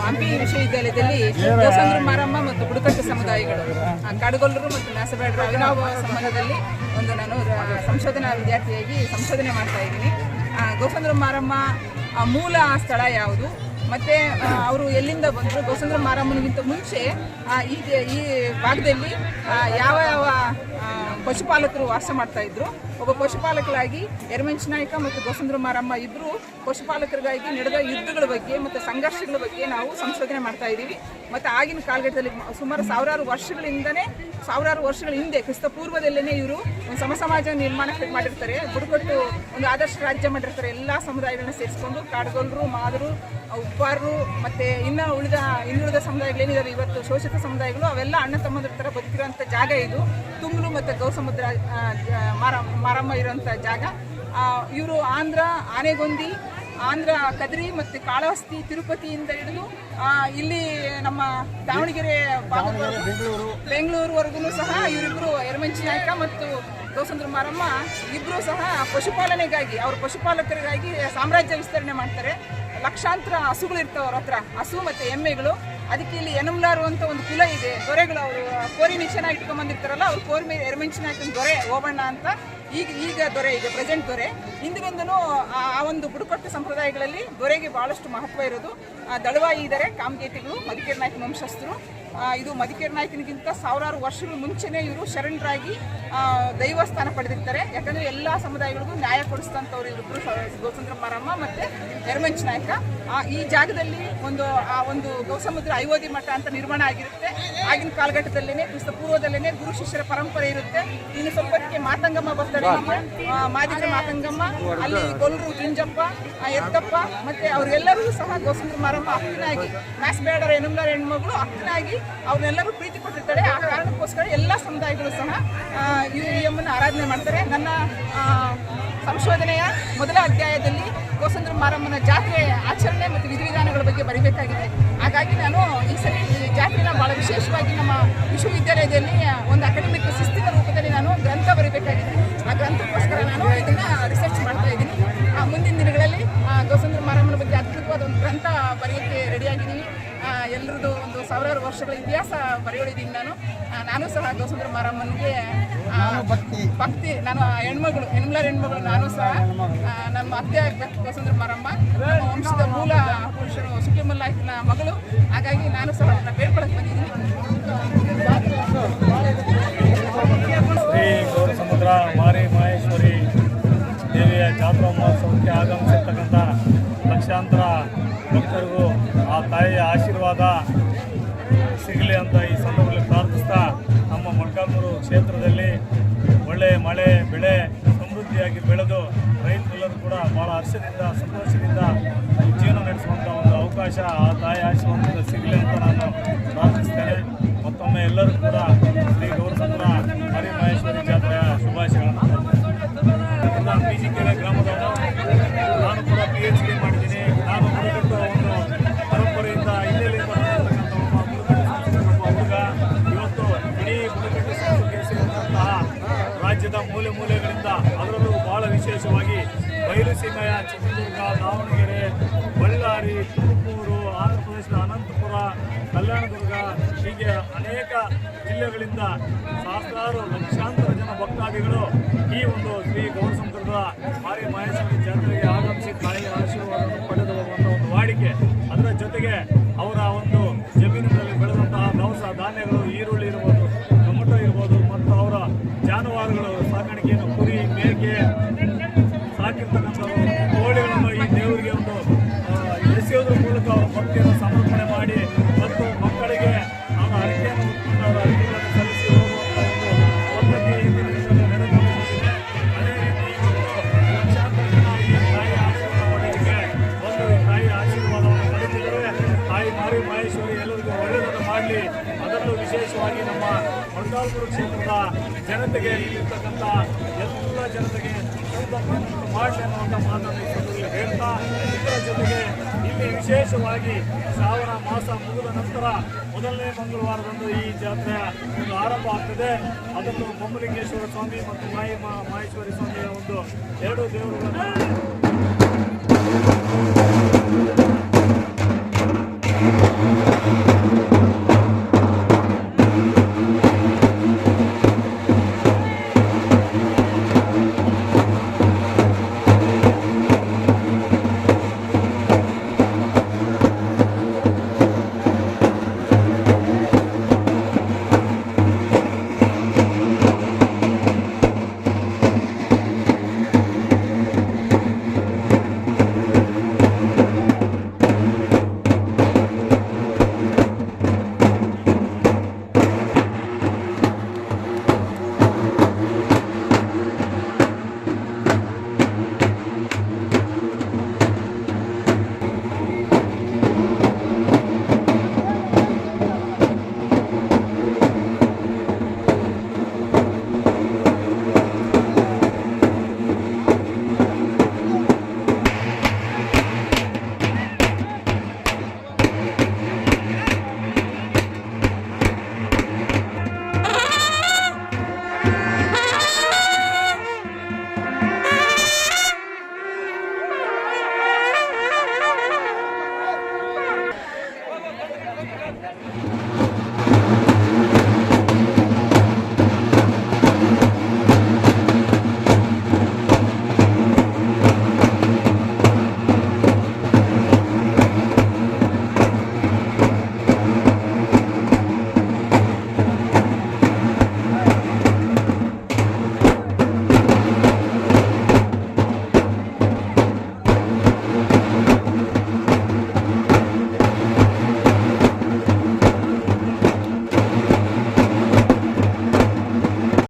ಹಂಪಿ ವಿಶ್ವವಿದ್ಯಾಲಯದಲ್ಲಿ ದೋಸಂದ್ರ ಮಾರಮ್ಮ ಮತ್ತು ಬುಡಕಟ್ಟು ಸಮುದಾಯಗಳು ಕಾಡುಗೊಲ್ಲರು ಮತ್ತು ನಾಸಬೇಡರು ಅವಿನಾವ ಸಂಬಂಧದಲ್ಲಿ ಒಂದು ನಾನು ಸಂಶೋಧನಾ ವಿದ್ಯಾರ್ಥಿಯಾಗಿ ಸಂಶೋಧನೆ ಮಾಡ್ತಾ ಇದ್ದೀನಿ. ಆ, ಗೋಸಂದ್ರ ಮಾರಮ್ಮ ಮೂಲ ಸ್ಥಳ ಯಾವುದು? ಮತ್ತೆ ಅವರು ಎಲ್ಲಿಂದ ಬಂದರು? ಗೋಸಂದ್ರ ಮಾರಮ್ಮನಿಗಿಂತ ಮುಂಚೆ ಆ, ಈ ಈ ಭಾಗದಲ್ಲಿ ಯಾವ ಯಾವ ಪಶುಪಾಲಕರು ವಾಸ ಮಾಡ್ತಾ ಇದ್ರು. ಒಬ್ಬ ಪಶುಪಾಲಕರಾಗಿ ಯರಮಂಚ ನಾಯಕ ಮತ್ತು ಗೋಸಂದ್ರ ಮಾರಮ್ಮ ಇಬ್ಬರು ಪಶುಪಾಲಕರಿಗಾಗಿ ನಡೆದ ಯುದ್ಧಗಳ ಬಗ್ಗೆ ಮತ್ತು ಸಂಘರ್ಷಗಳ ಬಗ್ಗೆ ನಾವು ಸಂಶೋಧನೆ ಮಾಡ್ತಾ ಇದ್ದೀವಿ. ಮತ್ತು ಆಗಿನ ಕಾಲಘಟ್ಟದಲ್ಲಿ ಸುಮಾರು ಸಾವಿರಾರು ವರ್ಷಗಳಿಂದನೇ, ಸಾವಿರಾರು ವರ್ಷಗಳ ಹಿಂದೆ, ಕ್ರಿಸ್ತ ಪೂರ್ವದಲ್ಲೇ ಇವರು ಒಂದು ಸಮ ಸಮಾಜ ನಿರ್ಮಾಣಕ್ಕೆ ಮಾಡಿರ್ತಾರೆ. ಬುಡಕಟ್ಟು ಒಂದು ಆದರ್ಶ ರಾಜ್ಯ ಮಾಡಿರ್ತಾರೆ. ಎಲ್ಲ ಸಮುದಾಯಗಳನ್ನ ಸೇರಿಸ್ಕೊಂಡು ಕಾಡುಗೊಲ್ಲರು ಮಾದರು, ಉಪ್ಪಾರರು ಮತ್ತು ಇನ್ನು ಉಳಿದ, ಇನ್ನುಳಿದ ಸಮುದಾಯಗಳೇನಿದಾವೆ ಇವತ್ತು? ಶೋಷಿತ ಸಮುದಾಯಗಳು, ಅವೆಲ್ಲ ಅಣ್ಣ ತಮ್ಮದ್ರ ಥರ ಬದುಕಿರುವಂಥ ಜಾಗ ಇದು. ತುಂಗ್ಲು ಮತ್ತು ಗೌಸಮುದ್ರ ಮಾರ ಮಾರಮ್ಮ ಇರುವಂಥ ಜಾಗ. ಇವರು ಆಂಧ್ರ ಆನೆಗೊಂದಿ ಆಂಧ್ರ ಕದ್ರಿ ಮತ್ತು ಕಾಳಹಸ್ತಿ ತಿರುಪತಿಯಿಂದ ಹಿಡಿದು ಆ, ಇಲ್ಲಿ ನಮ್ಮ ದಾವಣಗೆರೆ ಬೆಂಗಳೂರು. ಬೆಂಗಳೂರುವರೆಗೂ ಸಹ ಇವರಿಬ್ಬರು ಯರಮಂಚಿ ನಾಯಕ ಮತ್ತು ಗೌಸಂದ್ರ ಮಾರಮ್ಮ ಇಬ್ಬರು ಸಹ ಪಶುಪಾಲನೆಗಾಗಿ ಅವರು ಪಶುಪಾಲಕರಿಗಾಗಿ ಸಾಮ್ರಾಜ್ಯ ವಿಸ್ತರಣೆ ಮಾಡ್ತಾರೆ. ಲಕ್ಷಾಂತರ ಹಸುಗಳು ಇರ್ತಾವೆ ಅವ್ರ ಹತ್ರ ಹಸು ಮತ್ತು ಎಮ್ಮೆಗಳು. ಅದಕ್ಕೆ ಇಲ್ಲಿ ಯನಮ್ಲಾರು ಅಂತ ಒಂದು ಕುಲ ಇದೆ. ದೊರೆಗಳು ಅವರು ಕೋರಿ ಮಿಷನ್ ಇಟ್ಕೊಂಡ್ ಬಂದಿರ್ತಾರಲ್ಲ, ಅವ್ರು ಕೋರಿ ಹಾಕಿದ ದೊರೆ ಓಬಣ್ಣ ಅಂತ ಈಗ ಈಗ ದೊರೆ ಈಗ ಪ್ರೆಸೆಂಟ್ ದೊರೆ. ಹಿಂದಿನಿಂದನು ಆ ಒಂದು ಬುಡಕಟ್ಟು ಸಂಪ್ರದಾಯಗಳಲ್ಲಿ ದೊರೆಗೆ ಬಹಳಷ್ಟು ಮಹತ್ವ ಇರೋದು. ದಳವಾಯಿ ಇದ್ದಾರೆ ಕಾಮಗೇತಿಗಳು ಮಧುಕೇರ್ ನಾಯ್ಕ ವಂಶಸ್ಥರು. ಇದು ಮಧಿಕೇರಿ ನಾಯಕನಿಗಿಂತ ಸಾವಿರಾರು ವರ್ಷಗಳ ಮುಂಚೆನೇ ಇವರು ಶರಣರಾಗಿ ದೈವಸ್ಥಾನ ಪಡೆದಿರ್ತಾರೆ. ಯಾಕಂದರೆ ಎಲ್ಲ ಸಮುದಾಯಗಳಿಗೂ ನ್ಯಾಯ ಕೊಡಿಸ್ತಂಥವ್ರು ಇವರಿಬ್ಬರು ಗೋಸಂದ್ರ ಮಾರಮ್ಮ ಮತ್ತು ಯರಮಂಚ್ ನಾಯಕ. ಈ ಜಾಗದಲ್ಲಿ ಒಂದು ಆ ಒಂದು ಗೌಸಮುದ್ರ ಐವೋದಿ ಮಠ ಅಂತ ನಿರ್ಮಾಣ ಆಗಿರುತ್ತೆ. ಆಗಿನ ಕಾಲಘಟ್ಟದಲ್ಲೇ ಕ್ರಿಸ್ತ ಪೂರ್ವದಲ್ಲೇ ಗುರು ಶಿಷ್ಯರ ಪರಂಪರೆ ಇರುತ್ತೆ. ಇನ್ನು ಸ್ವಲ್ಪಕ್ಕೆ ಮಾತಂಗಮ್ಮ ಬರ್ತಾರೆ ಮಾದಿಗ ಮಾತಂಗಮ್ಮ ಅಲ್ಲಿ ಗೊಲ್ಲರು ಗಿಂಜಪ್ಪ ಆ, ಎತ್ತಪ್ಪ ಮತ್ತೆ ಅವರೆಲ್ಲರೂ ಸಹ ಗೋಸಂದ್ರ ಮಾರಮ್ಮ ಅಕ್ಕನಾಗಿ ಮ್ಯಾಸ್ ಬೇಡರ ಹೆಣ್ಮಗಳು ಅಕ್ಕನಾಗಿ ಅವ್ರನ್ನೆಲ್ಲರೂ ಪ್ರೀತಿ ಕೊಟ್ಟಿರ್ತಾರೆ. ಆ ಕಾರಣಕ್ಕೋಸ್ಕರ ಎಲ್ಲ ಸಮುದಾಯಗಳು ಸಹ ಈ ಅಮ್ಮನ ಆರಾಧನೆ ಮಾಡ್ತಾರೆ. ನನ್ನ ಸಂಶೋಧನೆಯ ಮೊದಲ ಅಧ್ಯಾಯದಲ್ಲಿ ಗೋಸಂದ್ರ ಮಾರಮ್ಮನ ಜಾತ್ರೆ ಆಚರಣೆ ಮತ್ತು ವಿಧಿವಿಧಾನಗಳ ಬಗ್ಗೆ ಬರೀಬೇಕಾಗಿದೆ. ಹಾಗಾಗಿ ನಾನು ಈ ಸರಿ ಈ ಜಾತ್ರೆನ ಭಾಳ ವಿಶೇಷವಾಗಿ ನಮ್ಮ ವಿಶ್ವವಿದ್ಯಾಲಯದಲ್ಲಿ ಒಂದು ಅಕಾಡೆಮಿಕ್ ಶಿಸ್ತಿನ ರೂಪದಲ್ಲಿ ನಾನು ಗ್ರಂಥ ಬರೀಬೇಕಾಗಿದೆ. ಆ ಗ್ರಂಥಕ್ಕೋಸ್ಕರ ನಾನು ಇದನ್ನು ರಿಸರ್ಚ್ ಮಾಡ್ತಾ ಇದ್ದೀನಿ. ಮುಂದಿನ ದಿನಗಳಲ್ಲಿ ಆ, ಎಲ್ಲರದ್ದು ಒಂದು ಸಾವಿರಾರು ವರ್ಷಗಳ ಇತಿಹಾಸ ಬರೆಯೋಳಿದ್ದೀನಿ ನಾನು. ನಾನು ಸಹ ಗೋಸಂದ್ರ ಮಾರಮ್ಮನಿಗೆ ಆ, ಭಕ್ತಿ. ನಾನು ಆ ಹೆಣ್ಮಗಳು ಹೆಣ್ಮಲರ್ ಹೆಣ್ಮಗಳು ನಾನು ಸಹ ನಮ್ಮ ಅತ್ತೆ ಆಗ್ಬೇಕು ಗೋಸಂದ್ರ ಮಾರಮ್ಮ. ನಮ್ಮ ವಂಶದ ಮೂಲ ಪುರುಷರು ಸುಖಿಮಲ್ಲಾಯ್ಕನ ಮಗಳು. ಹಾಗಾಗಿ ನಾನು ಸಹ ಅದನ್ನು ಬೇಡ್ಕೊಳಕ್ ಬಂದಿದ್ದೀನಿ. ಶ್ರೀ ಗೌರಸಮುದ್ರ ಮೊಳಕಾಲ್ಮೂರು ಕ್ಷೇತ್ರದಲ್ಲಿ ಒಳ್ಳೆಯ ಮಳೆ, ಬೆಳೆ ಸಮೃದ್ಧಿಯಾಗಿ ಬೆಳೆದು ರೈತರೆಲ್ಲರೂ ಕೂಡ ಭಾಳ ಹರ್ಷದಿಂದ, ಸಂತೋಷದಿಂದ ಜೀವನ ನಡೆಸುವಂಥ ಒಂದು ಅವಕಾಶ, ಆ ತಾಯಿ ಆಶೀರ್ವಾದದಿಂದ ಸಿಗಲಿ ಅಂತ ನಾನು ಪ್ರಾರ್ಥಿಸ್ತೇನೆ. ಮತ್ತೊಮ್ಮೆ ಎಲ್ಲರೂ ಕೂಡ ಸೀಮೆಯ ಚಿತ್ರದುರ್ಗ ದಾವಣಗೆರೆ, ಬಳ್ಳಾರಿ, ತುಮಕೂರು, ಆಂಧ್ರಪ್ರದೇಶದ ಅನಂತಪುರ, ಕಲ್ಯಾಣದುರ್ಗ, ಹೀಗೆ ಅನೇಕ ಜಿಲ್ಲೆಗಳಿಂದ ಸಾವಿರಾರು ಲಕ್ಷಾಂತರ ಜನ ಭಕ್ತಾದಿಗಳು ಈ ಒಂದು ಶ್ರೀ ಗೌರಸಮುದ್ರದ ಮಾರಿ ಮಹೇಶ್ವರಿ ಜಾತ್ರೆಗೆ ಆಗಮಿಸಿ ತಾಯಿಯ ಆಶೀರ್ವಾದವನ್ನು ಪಡೆದು ಒಂದು ವಾಡಿಕೆ. ಅದರ ಜೊತೆಗೆ ಮೊಳಕಾಲ್ಮೂರು ಕ್ಷೇತ್ರದ ಜನತೆಗೆ ಇಲ್ಲಿರ್ತಕ್ಕಂಥ ಎಲ್ಲ ಜನತೆಗೆ ಭಾಷೆ ಅನ್ನುವಂಥ ಮಾತನ್ನು ಸಂದರ್ಭದಲ್ಲಿ ಹೇಳ್ತಾ, ಇದರ ಜೊತೆಗೆ ಇಲ್ಲಿ ವಿಶೇಷವಾಗಿ ಸಾವಿರ ಮಾಸ ಮುಗಿದ ನಂತರ ಮೊದಲನೇ ಮಂಗಳವಾರದಂದು ಈ ಜಾತ್ರೆ ಒಂದು ಆರಂಭ ಆಗ್ತದೆ. ಅದನ್ನು ಬೊಮ್ಮಲಿಂಗೇಶ್ವರ ಸ್ವಾಮಿ ಮತ್ತು ಮಾಯಿ ಮಹೇಶ್ವರಿ ಸ್ವಾಮಿಯ ಒಂದು ಎರಡು ದೇವರುಗಳನ್ನು